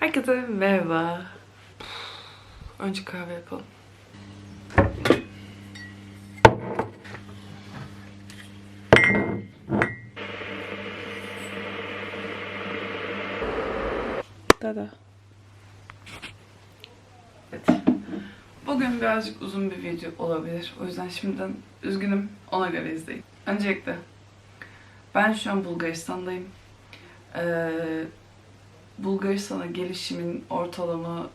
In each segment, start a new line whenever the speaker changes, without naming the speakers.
Herkese merhaba. Önce kahve yapalım. Dada. Evet. Bugün birazcık uzun bir video olabilir. O yüzden şimdiden üzgünüm. Ona göre izleyin. Öncelikle ben şu an Bulgaristan'dayım. Ee, Bulgaristan'a gelişimin ortalama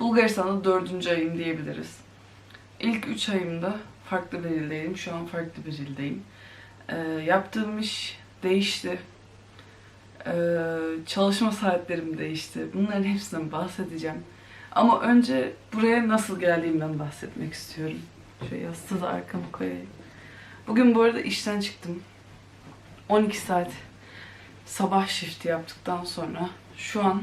Bulgaristan'da dördüncü ayım diyebiliriz. İlk üç ayımda farklı bir ildeydim. Şu an farklı bir ildeyim. Ee, yaptığım iş değişti. Ee, çalışma saatlerim değişti. Bunların hepsinden bahsedeceğim. Ama önce buraya nasıl geldiğimden bahsetmek istiyorum. Şöyle yastığı da arkama koyayım. Bugün bu arada işten çıktım. 12 saat sabah shifti yaptıktan sonra şu an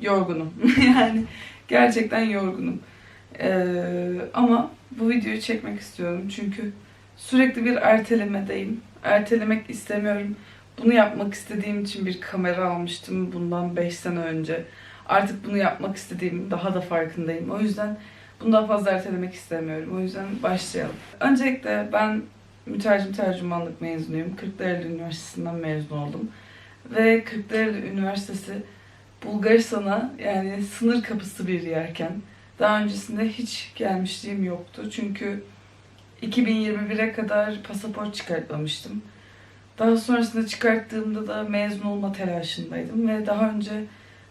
yorgunum. yani gerçekten yorgunum. Ee, ama bu videoyu çekmek istiyorum çünkü sürekli bir ertelemedeyim. Ertelemek istemiyorum. Bunu yapmak istediğim için bir kamera almıştım bundan 5 sene önce. Artık bunu yapmak istediğim daha da farkındayım. O yüzden bunu daha fazla ertelemek istemiyorum. O yüzden başlayalım. Öncelikle ben mütercim tercümanlık mezunuyum. Kırklareli Üniversitesi'nden mezun oldum. Ve Kırklareli Üniversitesi Bulgaristan'a yani sınır kapısı bir yerken daha öncesinde hiç gelmişliğim yoktu. Çünkü 2021'e kadar pasaport çıkartmamıştım. Daha sonrasında çıkarttığımda da mezun olma telaşındaydım ve daha önce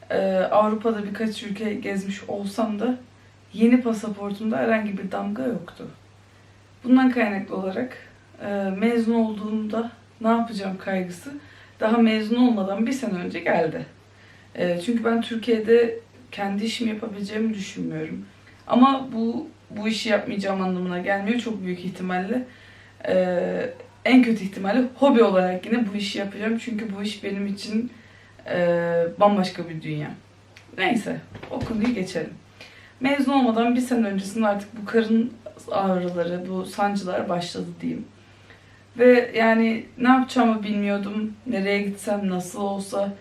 e, Avrupa'da birkaç ülke gezmiş olsam da yeni pasaportumda herhangi bir damga yoktu. Bundan kaynaklı olarak e, mezun olduğumda ne yapacağım kaygısı daha mezun olmadan bir sene önce geldi. E, çünkü ben Türkiye'de kendi işimi yapabileceğimi düşünmüyorum. Ama bu bu işi yapmayacağım anlamına gelmiyor çok büyük ihtimalle. E, en kötü ihtimalle hobi olarak yine bu işi yapacağım. Çünkü bu iş benim için e, bambaşka bir dünya. Neyse o konuyu geçelim. Mezun olmadan bir sene öncesinde artık bu karın ağrıları, bu sancılar başladı diyeyim. Ve yani ne yapacağımı bilmiyordum. Nereye gitsem, nasıl olsa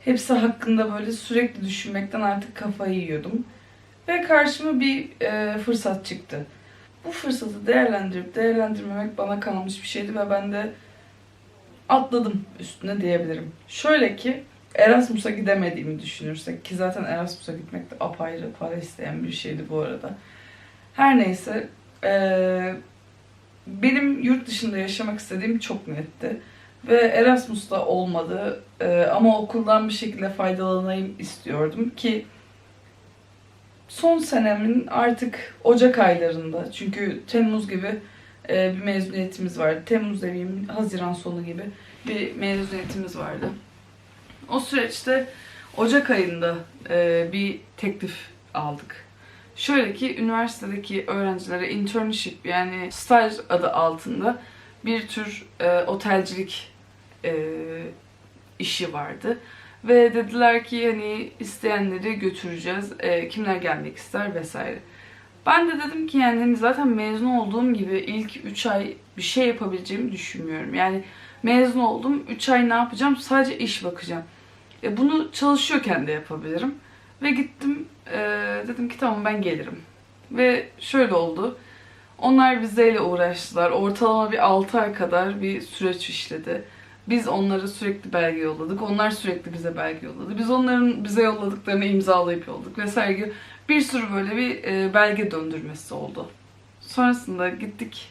hepsi hakkında böyle sürekli düşünmekten artık kafayı yiyordum. Ve karşıma bir e, fırsat çıktı. Bu fırsatı değerlendirip değerlendirmemek bana kalmış bir şeydi ve ben de atladım üstüne diyebilirim. Şöyle ki Erasmus'a gidemediğimi düşünürsek ki zaten Erasmus'a gitmek de apayrı para isteyen bir şeydi bu arada. Her neyse eee, benim yurt dışında yaşamak istediğim çok netti. Ve Erasmus'ta olmadı Eee, ama okuldan bir şekilde faydalanayım istiyordum ki son senemin artık Ocak aylarında çünkü Temmuz gibi eee, bir mezuniyetimiz vardı. Temmuz demeyeyim Haziran sonu gibi bir mezuniyetimiz vardı. O süreçte Ocak ayında e, bir teklif aldık. Şöyle ki üniversitedeki öğrencilere internship yani staj adı altında bir tür e, otelcilik e, işi vardı. Ve dediler ki hani isteyenleri götüreceğiz. e, kimler gelmek ister vesaire. Ben de dedim ki yani hani zaten mezun olduğum gibi ilk 3 ay bir şey yapabileceğimi düşünmüyorum. Yani mezun oldum 3 ay ne yapacağım? Sadece iş bakacağım. E, bunu çalışıyorken de yapabilirim. Ve gittim e, dedim ki tamam ben gelirim. Ve şöyle oldu. Onlar vizeyle uğraştılar. Ortalama bir 6 ay kadar bir süreç işledi. Biz onlara sürekli belge yolladık. Onlar sürekli bize belge yolladı. Biz onların bize yolladıklarını imzalayıp yolladık vesaire gibi bir sürü böyle bir e, belge döndürmesi oldu. Sonrasında gittik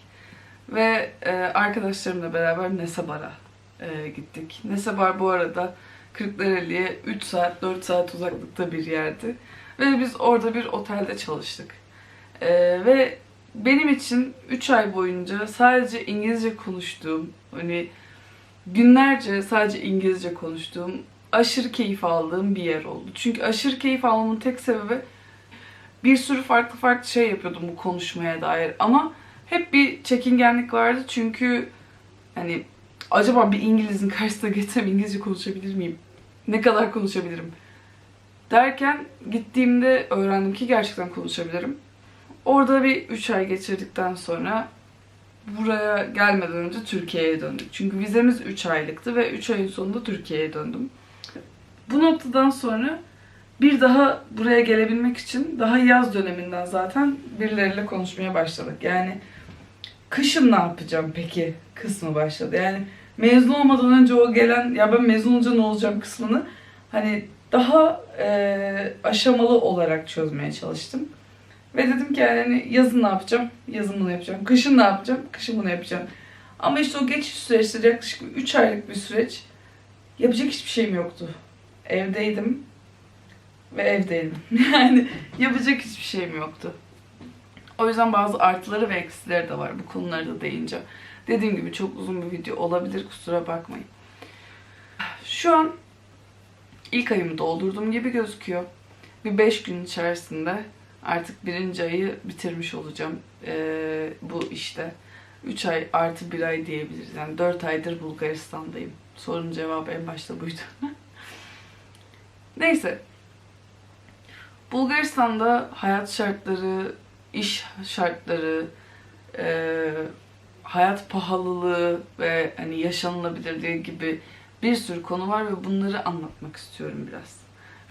ve e, arkadaşlarımla beraber Nesebar'a e, gittik. Nesebar bu arada Kırklareli'ye 3 saat 4 saat uzaklıkta bir yerdi. Ve biz orada bir otelde çalıştık. Ee, ve benim için 3 ay boyunca sadece İngilizce konuştuğum, hani günlerce sadece İngilizce konuştuğum, aşırı keyif aldığım bir yer oldu. Çünkü aşırı keyif almamın tek sebebi bir sürü farklı farklı şey yapıyordum bu konuşmaya dair. Ama hep bir çekingenlik vardı çünkü hani acaba bir İngiliz'in karşısına geçsem İngilizce konuşabilir miyim? Ne kadar konuşabilirim? Derken gittiğimde öğrendim ki gerçekten konuşabilirim. Orada bir 3 ay geçirdikten sonra buraya gelmeden önce Türkiye'ye döndük. Çünkü vizemiz 3 aylıktı ve 3 ayın sonunda Türkiye'ye döndüm. Bu noktadan sonra Bir daha buraya gelebilmek için daha yaz döneminden zaten birileriyle konuşmaya başladık. Yani kışın ne yapacağım peki kısmı başladı. Yani mezun olmadan önce o gelen ya ben mezun olunca ne olacağım kısmını hani daha e, aşamalı olarak çözmeye çalıştım. Ve dedim ki yani yazın ne yapacağım? Yazın bunu yapacağım. Kışın ne yapacağım? Kışın bunu yapacağım. Ama işte o geçiş süreçleri yaklaşık 3 aylık bir süreç. Yapacak hiçbir şeyim yoktu. Evdeydim ve evdeydim. Yani yapacak hiçbir şeyim yoktu. O yüzden bazı artıları ve eksileri de var bu konuları da deyince. Dediğim gibi çok uzun bir video olabilir kusura bakmayın. Şu an ilk ayımı doldurduğum gibi gözüküyor. Bir 5 gün içerisinde artık birinci ayı bitirmiş olacağım ee, bu işte. 3 ay artı 1 ay diyebiliriz. Yani 4 aydır Bulgaristan'dayım. Sorunun cevabı en başta buydu. Neyse. Bulgaristan'da hayat şartları, iş şartları, e, hayat pahalılığı ve hani yaşanılabilirliği gibi bir sürü konu var ve bunları anlatmak istiyorum biraz.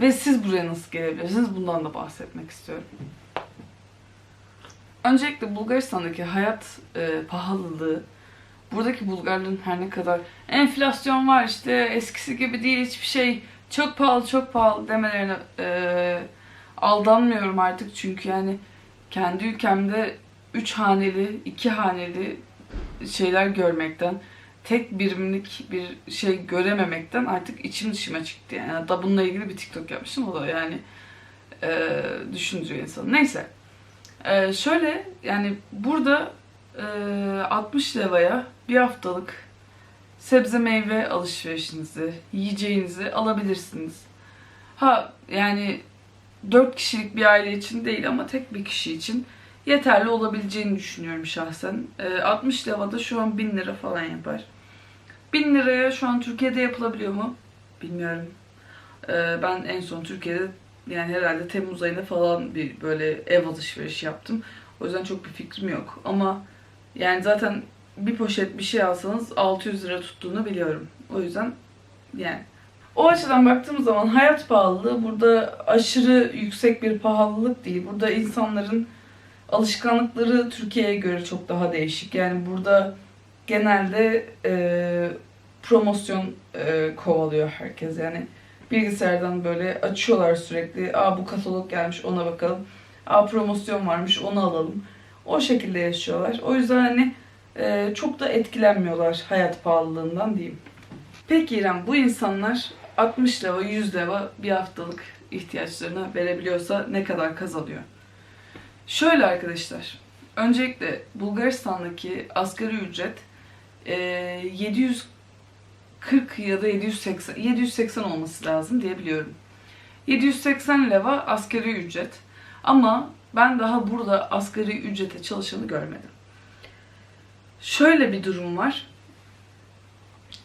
Ve siz buraya nasıl gelebilirsiniz bundan da bahsetmek istiyorum. Öncelikle Bulgaristan'daki hayat e, pahalılığı, buradaki Bulgarların her ne kadar enflasyon var işte eskisi gibi değil hiçbir şey çok pahalı çok pahalı demelerine e, aldanmıyorum artık çünkü yani kendi ülkemde 3 haneli, 2 haneli şeyler görmekten, tek birimlik bir şey görememekten artık içim dışıma çıktı. Yani hatta bununla ilgili bir TikTok yapmıştım o da yani e, düşündürüyor insanı. Neyse. E, şöyle yani burada e, 60 levaya bir haftalık sebze meyve alışverişinizi, yiyeceğinizi alabilirsiniz. Ha yani 4 kişilik bir aile için değil ama tek bir kişi için yeterli olabileceğini düşünüyorum şahsen. E, 60 levada şu an 1000 lira falan yapar. 1000 liraya şu an Türkiye'de yapılabiliyor mu? Bilmiyorum. E, ben en son Türkiye'de yani herhalde Temmuz ayında falan bir böyle ev alışverişi yaptım. O yüzden çok bir fikrim yok. Ama yani zaten bir poşet bir şey alsanız 600 lira tuttuğunu biliyorum. O yüzden yani o açıdan baktığımız zaman hayat pahalılığı burada aşırı yüksek bir pahalılık değil. Burada insanların alışkanlıkları Türkiye'ye göre çok daha değişik. Yani burada genelde e, promosyon e, kovalıyor herkes. Yani bilgisayardan böyle açıyorlar sürekli. Aa bu katalog gelmiş ona bakalım. Aa promosyon varmış onu alalım. O şekilde yaşıyorlar. O yüzden hani e, çok da etkilenmiyorlar hayat pahalılığından diyeyim. Peki İrem bu insanlar 60 lira 100 lira bir haftalık ihtiyaçlarına verebiliyorsa ne kadar kazanıyor? Şöyle arkadaşlar. Öncelikle Bulgaristan'daki asgari ücret e, 740 ya da 780 780 olması lazım diye biliyorum. 780 leva asgari ücret. Ama ben daha burada asgari ücrete çalışanı görmedim. Şöyle bir durum var.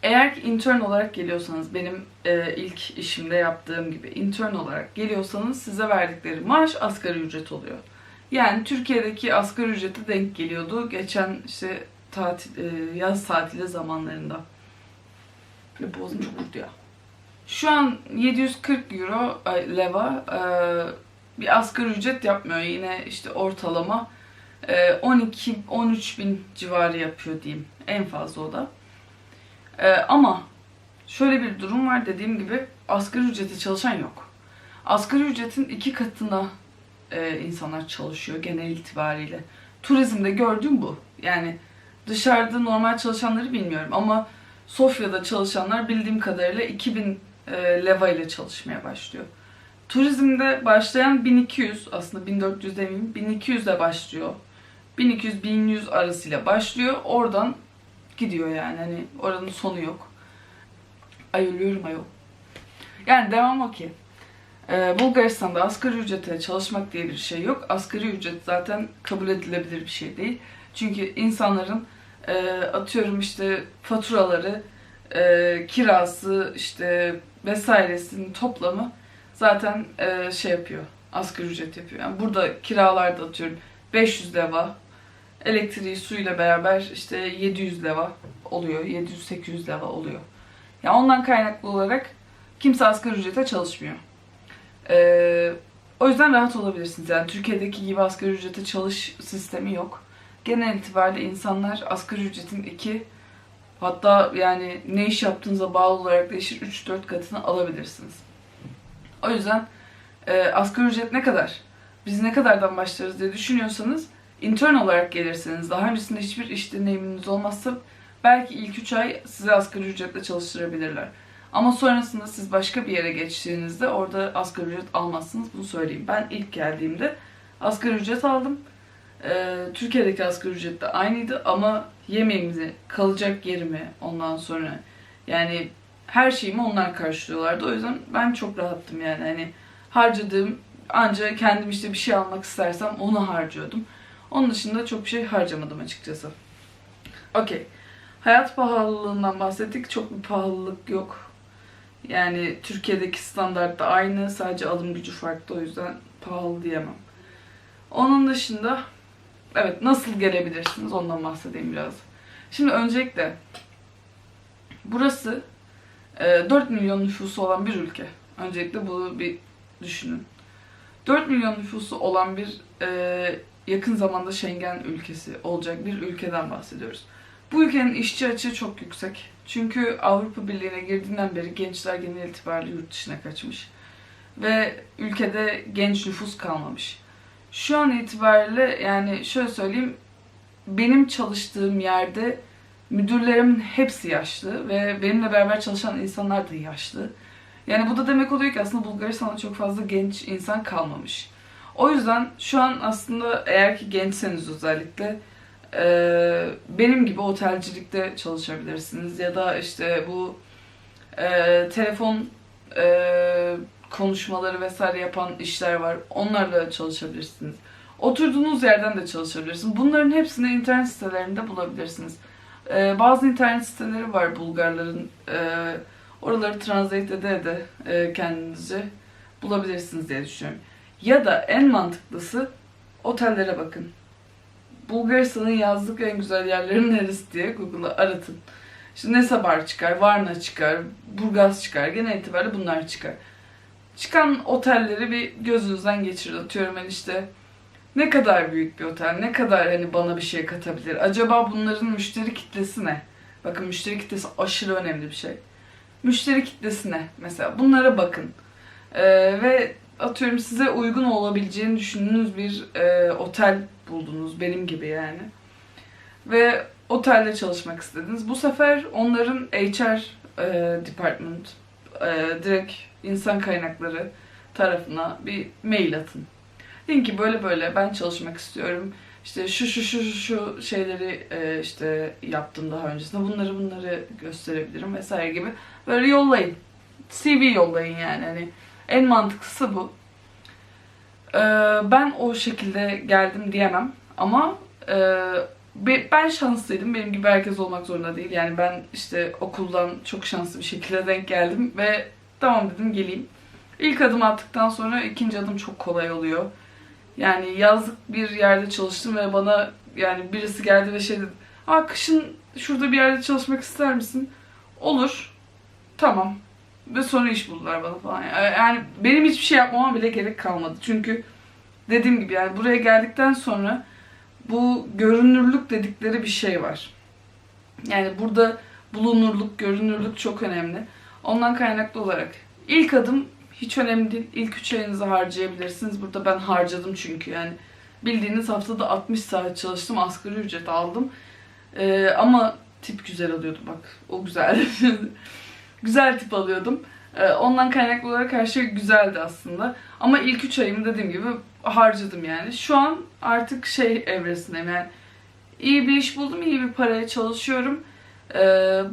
Eğer ki intern olarak geliyorsanız benim e, ilk işimde yaptığım gibi intern olarak geliyorsanız size verdikleri maaş asgari ücret oluyor. Yani Türkiye'deki asgari ücrete denk geliyordu geçen işte tatil, e, yaz tatili zamanlarında. Böyle boğazım çok vurdu ya. Şu an 740 euro ay, leva e, bir asgari ücret yapmıyor. Yine işte ortalama e, 12-13 bin civarı yapıyor diyeyim. En fazla o da. E, ama şöyle bir durum var dediğim gibi asgari ücreti çalışan yok. Asgari ücretin iki katına e, insanlar çalışıyor genel itibariyle. Turizmde gördüğüm bu. Yani dışarıda normal çalışanları bilmiyorum ama Sofya'da çalışanlar bildiğim kadarıyla 2000 e, leva ile çalışmaya başlıyor. Turizmde başlayan 1200 aslında 1400 demeyeyim 1200 ile başlıyor. 1200-1100 arasıyla başlıyor. Oradan gidiyor yani. Hani oranın sonu yok. Ay ayol. Yani devam o ki. Ee, Bulgaristan'da asgari ücrete çalışmak diye bir şey yok. Asgari ücret zaten kabul edilebilir bir şey değil. Çünkü insanların e, atıyorum işte faturaları, e, kirası, işte vesairesinin toplamı zaten e, şey yapıyor. Asgari ücret yapıyor. Yani burada kiralarda atıyorum 500 leva, elektriği suyla beraber işte 700 leva oluyor. 700-800 leva oluyor. Yani ondan kaynaklı olarak kimse asgari ücrete çalışmıyor. Ee, o yüzden rahat olabilirsiniz. Yani Türkiye'deki gibi asgari ücrete çalış sistemi yok. Genel itibariyle insanlar asgari ücretin iki hatta yani ne iş yaptığınıza bağlı olarak değişir 3-4 katını alabilirsiniz. O yüzden e, asgari ücret ne kadar? Biz ne kadardan başlarız diye düşünüyorsanız intern olarak gelirseniz daha öncesinde hiçbir iş deneyiminiz olmazsa belki ilk 3 ay size asgari ücretle çalıştırabilirler. Ama sonrasında siz başka bir yere geçtiğinizde orada asgari ücret almazsınız. Bunu söyleyeyim. Ben ilk geldiğimde asgari ücret aldım. Ee, Türkiye'deki asgari ücret de aynıydı ama yemeğimizi, kalacak yerimi ondan sonra yani her şeyimi onlar karşılıyorlardı. O yüzden ben çok rahattım yani. Hani harcadığım ancak kendim işte bir şey almak istersem onu harcıyordum. Onun dışında çok bir şey harcamadım açıkçası. Okey. Hayat pahalılığından bahsettik. Çok bir pahalılık yok. Yani Türkiye'deki standart da aynı. Sadece alım gücü farklı. O yüzden pahalı diyemem. Onun dışında evet nasıl gelebilirsiniz ondan bahsedeyim biraz. Şimdi öncelikle burası e, 4 milyon nüfusu olan bir ülke. Öncelikle bunu bir düşünün. 4 milyon nüfusu olan bir e, yakın zamanda Schengen ülkesi olacak bir ülkeden bahsediyoruz. Bu ülkenin işçi açığı çok yüksek. Çünkü Avrupa Birliği'ne girdiğinden beri gençler genel itibariyle yurt dışına kaçmış. Ve ülkede genç nüfus kalmamış. Şu an itibariyle yani şöyle söyleyeyim benim çalıştığım yerde müdürlerimin hepsi yaşlı ve benimle beraber çalışan insanlar da yaşlı. Yani bu da demek oluyor ki aslında Bulgaristan'da çok fazla genç insan kalmamış. O yüzden şu an aslında eğer ki gençseniz özellikle e, benim gibi otelcilikte çalışabilirsiniz ya da işte bu e, telefon e, konuşmaları vesaire yapan işler var. Onlarla çalışabilirsiniz. Oturduğunuz yerden de çalışabilirsiniz. Bunların hepsini internet sitelerinde bulabilirsiniz. E, bazı internet siteleri var Bulgarların. E, oraları translate ede de e, kendinizi bulabilirsiniz diye düşünüyorum. Ya da en mantıklısı otellere bakın. Bulgaristan'ın yazlık en güzel yerleri neresi diye Google'a aratın. İşte Nesabar çıkar, Varna çıkar, Burgaz çıkar. Genel itibariyle bunlar çıkar. Çıkan otelleri bir gözünüzden geçirin. Atıyorum ben işte ne kadar büyük bir otel, ne kadar hani bana bir şey katabilir. Acaba bunların müşteri kitlesi ne? Bakın müşteri kitlesi aşırı önemli bir şey. Müşteri kitlesi ne? Mesela bunlara bakın. Ee, ve atıyorum size uygun olabileceğini düşündüğünüz bir e, otel buldunuz benim gibi yani. Ve otelde çalışmak istediniz. Bu sefer onların HR e, department e, direkt insan kaynakları tarafına bir mail atın. Deyin ki böyle böyle ben çalışmak istiyorum. İşte şu şu şu şu, şeyleri e, işte yaptım daha öncesinde. Bunları bunları gösterebilirim vesaire gibi. Böyle yollayın. CV yollayın yani. Hani en mantıklısı bu. Ee, ben o şekilde geldim diyemem ama e, be- ben şanslıydım. Benim gibi herkes olmak zorunda değil. Yani ben işte okuldan çok şanslı bir şekilde denk geldim ve tamam dedim geleyim. İlk adım attıktan sonra ikinci adım çok kolay oluyor. Yani yazlık bir yerde çalıştım ve bana yani birisi geldi ve şey dedi. Aa kışın şurada bir yerde çalışmak ister misin? Olur. Tamam. Ve sonra iş buldular bana falan. Yani benim hiçbir şey yapmama bile gerek kalmadı. Çünkü dediğim gibi yani buraya geldikten sonra bu görünürlük dedikleri bir şey var. Yani burada bulunurluk, görünürlük çok önemli. Ondan kaynaklı olarak ilk adım hiç önemli değil. İlk üç ayınızı harcayabilirsiniz. Burada ben harcadım çünkü yani. Bildiğiniz haftada 60 saat çalıştım. Asgari ücret aldım. Ee, ama tip güzel alıyordu bak. O güzeldi. güzel tip alıyordum. Ee, ondan kaynaklı olarak her şey güzeldi aslında. Ama ilk 3 ayımı dediğim gibi harcadım yani. Şu an artık şey evresindeyim yani. İyi bir iş buldum, iyi bir paraya çalışıyorum. Ee,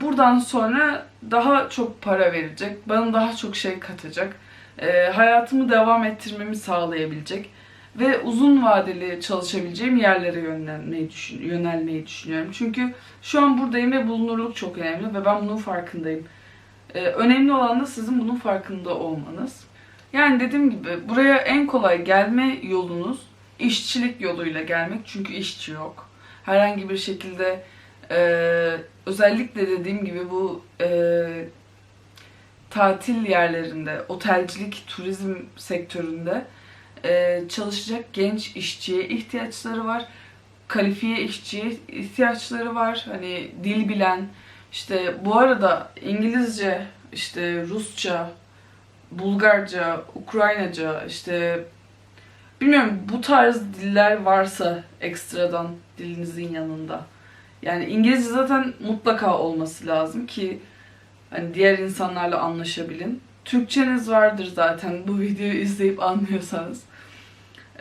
buradan sonra daha çok para verecek, bana daha çok şey katacak. Ee, hayatımı devam ettirmemi sağlayabilecek ve uzun vadeli çalışabileceğim yerlere yönelmeyi, düşün, yönelmeyi düşünüyorum. Çünkü şu an buradayım ve bulunurluk çok önemli ve ben bunun farkındayım. Ee, önemli olan da sizin bunun farkında olmanız. Yani dediğim gibi buraya en kolay gelme yolunuz işçilik yoluyla gelmek. Çünkü işçi yok. Herhangi bir şekilde e, özellikle dediğim gibi bu e, tatil yerlerinde, otelcilik, turizm sektöründe e, çalışacak genç işçiye ihtiyaçları var. Kalifiye işçiye ihtiyaçları var. Hani dil bilen, işte bu arada İngilizce, işte Rusça, Bulgarca, Ukraynaca, işte bilmiyorum bu tarz diller varsa ekstradan dilinizin yanında. Yani İngilizce zaten mutlaka olması lazım ki hani diğer insanlarla anlaşabilin. Türkçeniz vardır zaten bu videoyu izleyip anlıyorsanız.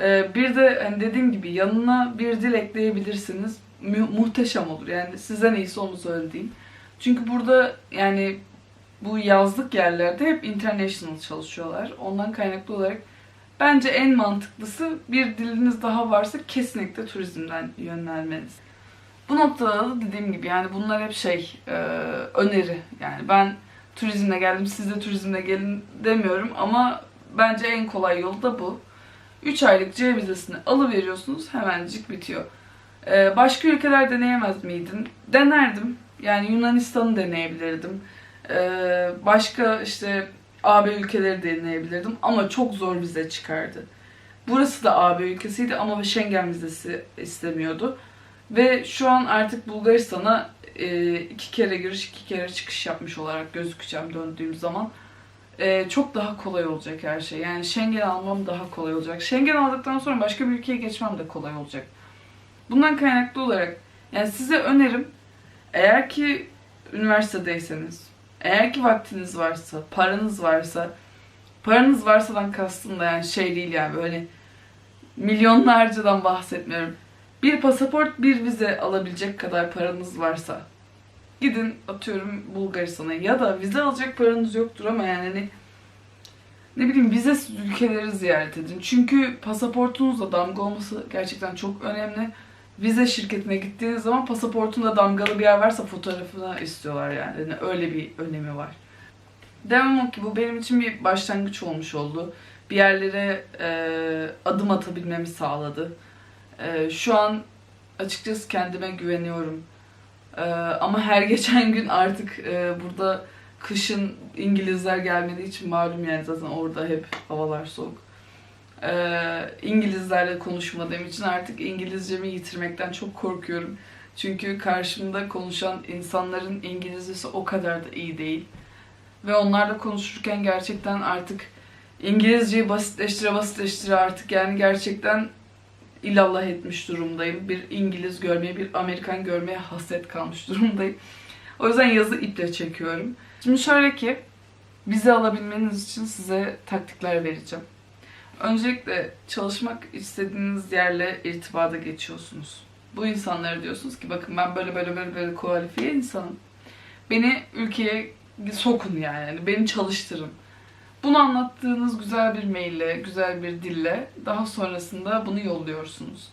Ee, bir de hani dediğim gibi yanına bir dil ekleyebilirsiniz. Mu- muhteşem olur. Yani sizden iyisi onu söyleyeyim. Çünkü burada yani bu yazlık yerlerde hep international çalışıyorlar. Ondan kaynaklı olarak bence en mantıklısı bir diliniz daha varsa kesinlikle turizmden yönelmeniz. Bu noktada da dediğim gibi yani bunlar hep şey e, öneri. Yani ben turizmle geldim siz de turizmle gelin demiyorum ama bence en kolay yolu da bu. 3 aylık C vizesini alıveriyorsunuz hemencik bitiyor. E, başka ülkeler deneyemez miydin? Denerdim. Yani Yunanistan'ı deneyebilirdim. Ee, başka işte AB ülkeleri deneyebilirdim ama çok zor vize çıkardı. Burası da AB ülkesiydi ama Schengen vizesi istemiyordu. Ve şu an artık Bulgaristan'a e, iki kere giriş iki kere çıkış yapmış olarak gözükeceğim döndüğüm zaman. E, çok daha kolay olacak her şey. Yani Schengen almam daha kolay olacak. Schengen aldıktan sonra başka bir ülkeye geçmem de kolay olacak. Bundan kaynaklı olarak yani size önerim eğer ki üniversitedeyseniz, eğer ki vaktiniz varsa, paranız varsa, paranız varsadan kastım da yani şey değil yani böyle milyonlarcadan bahsetmiyorum. Bir pasaport, bir vize alabilecek kadar paranız varsa gidin atıyorum Bulgaristan'a ya da vize alacak paranız yoktur ama yani hani ne bileyim vizesiz ülkeleri ziyaret edin. Çünkü pasaportunuzla damga olması gerçekten çok önemli vize şirketine gittiğiniz zaman pasaportunda damgalı bir yer varsa fotoğrafını istiyorlar yani. yani öyle bir önemi var. Demem ki bu benim için bir başlangıç olmuş oldu. Bir yerlere e, adım atabilmemi sağladı. E, şu an açıkçası kendime güveniyorum. E, ama her geçen gün artık e, burada kışın İngilizler gelmediği için malum yani zaten orada hep havalar soğuk e, İngilizlerle konuşmadığım için artık İngilizcemi yitirmekten çok korkuyorum. Çünkü karşımda konuşan insanların İngilizcesi o kadar da iyi değil. Ve onlarla konuşurken gerçekten artık İngilizceyi basitleştire basitleştire artık yani gerçekten ilallah etmiş durumdayım. Bir İngiliz görmeye, bir Amerikan görmeye hasret kalmış durumdayım. O yüzden yazı iple çekiyorum. Şimdi şöyle ki, vize alabilmeniz için size taktikler vereceğim. Öncelikle çalışmak istediğiniz yerle irtibata geçiyorsunuz. Bu insanlara diyorsunuz ki bakın ben böyle böyle böyle böyle kualifiye insanım. Beni ülkeye sokun yani. yani beni çalıştırın. Bunu anlattığınız güzel bir maille, güzel bir dille daha sonrasında bunu yolluyorsunuz.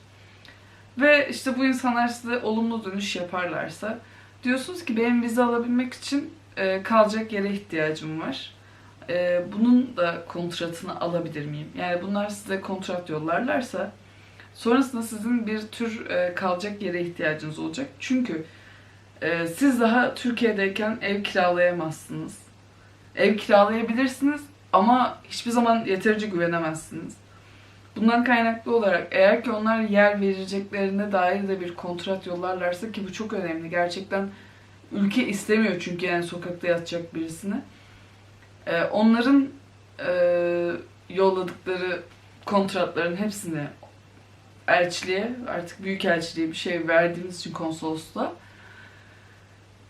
Ve işte bu insanlar size olumlu dönüş yaparlarsa diyorsunuz ki benim vize alabilmek için kalacak yere ihtiyacım var e, bunun da kontratını alabilir miyim? Yani bunlar size kontrat yollarlarsa sonrasında sizin bir tür e, kalacak yere ihtiyacınız olacak. Çünkü e, siz daha Türkiye'deyken ev kiralayamazsınız. Ev kiralayabilirsiniz ama hiçbir zaman yeterince güvenemezsiniz. Bundan kaynaklı olarak eğer ki onlar yer vereceklerine dair de bir kontrat yollarlarsa ki bu çok önemli. Gerçekten ülke istemiyor çünkü yani sokakta yatacak birisini. Ee, onların e, yolladıkları kontratların hepsini elçiliğe, artık büyük elçiliğe bir şey verdiğimiz için konsolosluğa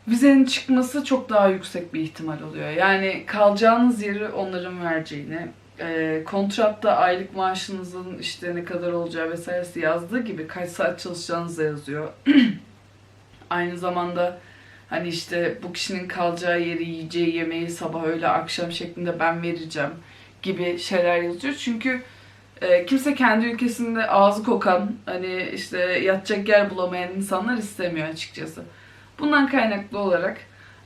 vizenin çıkması çok daha yüksek bir ihtimal oluyor. Yani kalacağınız yeri onların vereceğini, e, kontratta aylık maaşınızın işte ne kadar olacağı vesairesi yazdığı gibi kaç saat çalışacağınız da yazıyor. Aynı zamanda Hani işte bu kişinin kalacağı yeri, yiyeceği yemeği sabah öğle akşam şeklinde ben vereceğim gibi şeyler yazıyor. Çünkü e, kimse kendi ülkesinde ağzı kokan, hani işte yatacak yer bulamayan insanlar istemiyor açıkçası. Bundan kaynaklı olarak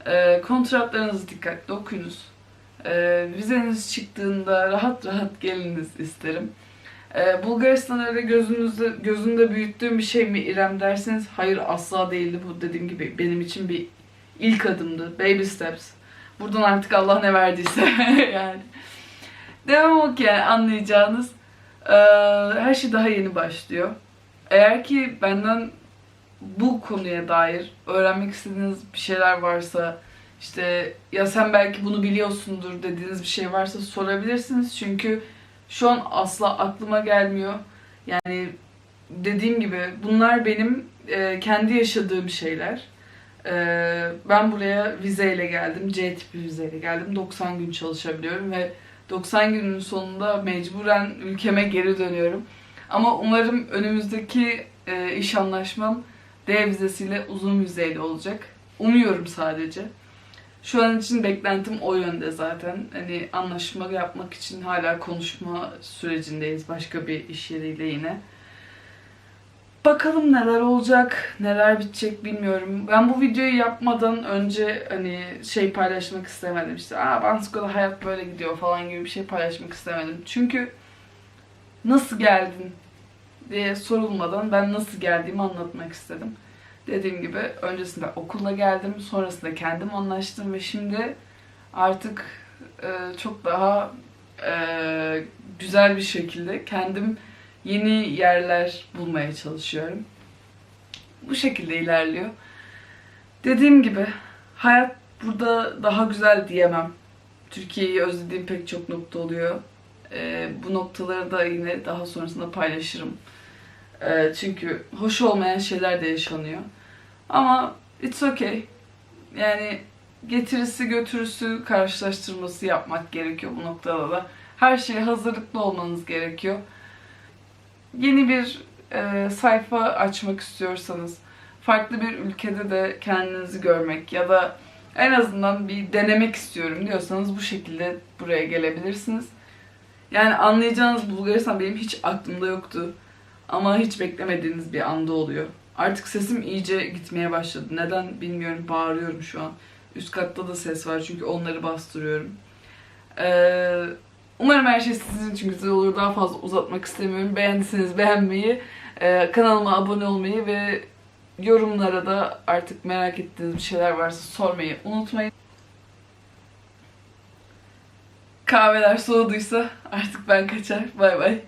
e, kontratlarınızı dikkatli okuyunuz. E, vizeniz çıktığında rahat rahat geliniz isterim. E, Bulgaristan öyle gözünüzde gözünde büyüttüğüm bir şey mi İrem derseniz hayır asla değildi bu dediğim gibi benim için bir ilk adımdı. Baby steps. Buradan artık Allah ne verdiyse yani. Devam o ki anlayacağınız. Ee, her şey daha yeni başlıyor. Eğer ki benden bu konuya dair öğrenmek istediğiniz bir şeyler varsa işte ya sen belki bunu biliyorsundur dediğiniz bir şey varsa sorabilirsiniz. Çünkü şu an asla aklıma gelmiyor. Yani dediğim gibi bunlar benim e, kendi yaşadığım şeyler. E, ben buraya vizeyle geldim. C tipi vizeyle geldim. 90 gün çalışabiliyorum ve 90 günün sonunda mecburen ülkeme geri dönüyorum. Ama umarım önümüzdeki e, iş anlaşmam D vizesiyle uzun vizeyle olacak. Umuyorum sadece. Şu an için beklentim o yönde zaten. Hani anlaşma yapmak için hala konuşma sürecindeyiz başka bir iş yeriyle yine. Bakalım neler olacak, neler bitecek bilmiyorum. Ben bu videoyu yapmadan önce hani şey paylaşmak istemedim. İşte aa Bansko'da hayat böyle gidiyor falan gibi bir şey paylaşmak istemedim. Çünkü nasıl geldin diye sorulmadan ben nasıl geldiğimi anlatmak istedim. Dediğim gibi öncesinde okulla geldim, sonrasında kendim anlaştım ve şimdi artık e, çok daha e, güzel bir şekilde kendim yeni yerler bulmaya çalışıyorum. Bu şekilde ilerliyor. Dediğim gibi hayat burada daha güzel diyemem. Türkiye'yi özlediğim pek çok nokta oluyor. E, bu noktaları da yine daha sonrasında paylaşırım. E, çünkü hoş olmayan şeyler de yaşanıyor. Ama it's okay. Yani getirisi götürüsü karşılaştırması yapmak gerekiyor bu noktada da. Her şeye hazırlıklı olmanız gerekiyor. Yeni bir e, sayfa açmak istiyorsanız, farklı bir ülkede de kendinizi görmek ya da en azından bir denemek istiyorum diyorsanız bu şekilde buraya gelebilirsiniz. Yani anlayacağınız Bulgaristan benim hiç aklımda yoktu. Ama hiç beklemediğiniz bir anda oluyor. Artık sesim iyice gitmeye başladı. Neden bilmiyorum. Bağırıyorum şu an. Üst katta da ses var çünkü onları bastırıyorum. Ee, umarım her şey sizin için güzel olur. Daha fazla uzatmak istemiyorum. Beğendiyseniz beğenmeyi, e, kanalıma abone olmayı ve yorumlara da artık merak ettiğiniz bir şeyler varsa sormayı unutmayın. Kahveler soğuduysa artık ben kaçar. Bay bay.